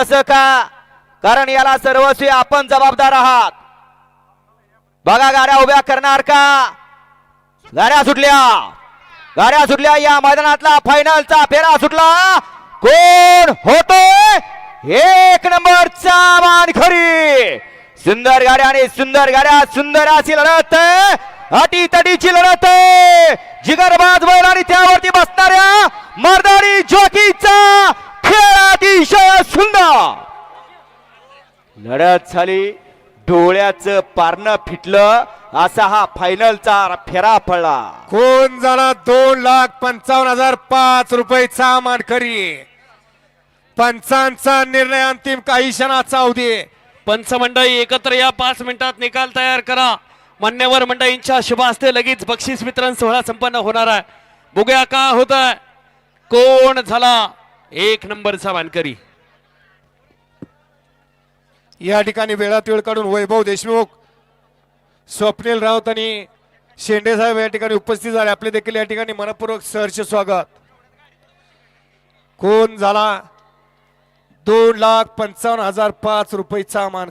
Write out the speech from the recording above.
तसं का? कारण याला सर्वस्वी आपण जबाबदार आहात. बघा गाड्या उभ्या करणार का? गाड्या सुटल्या. गाड्या सुटल्या या मैदानातला फायनलचा फेरा सुटला. कोण होतोय? एक नंबरचा मानखरी सुंदर गाड्या आणि सुंदर गाड्या सुंदर अशी लढत. अटी तटीची लढत. जिगरबाज बैल आणि त्यावरती बसणाऱ्या मर्दारी जोकीचा अतिशय सुंदर लढत झाली डोळ्याचं पारणं फिटलं असा हा फायनलचा फेरा पडला. कोण झाला दोन लाख पंचावन्न हजार पाच रुपयेचा मानकरी पंचांचा निर्णय अंतिम काही क्षणाचा अवधी पंचमंडळी एकत्र या पाच मिनिटात निकाल तयार करा. मान्यवर मंडळींच्या शुभ हस्ते लगेच बक्षीस वितरण सोहळा संपन्न होणार आहे. बघूया का होत कोण झाला एक नंबरचा वानकरी. या ठिकाणी वेळात वेळ काढून वैभव देशमुख स्वप्नील राऊत आणि शेंडे साहेब या ठिकाणी उपस्थित झाले. आपले देखील या ठिकाणी मनपूर्वक सहर्ष स्वागत. कोण झाला? दोन लाख पंचावन्न हजार पाच रुपयेचा मान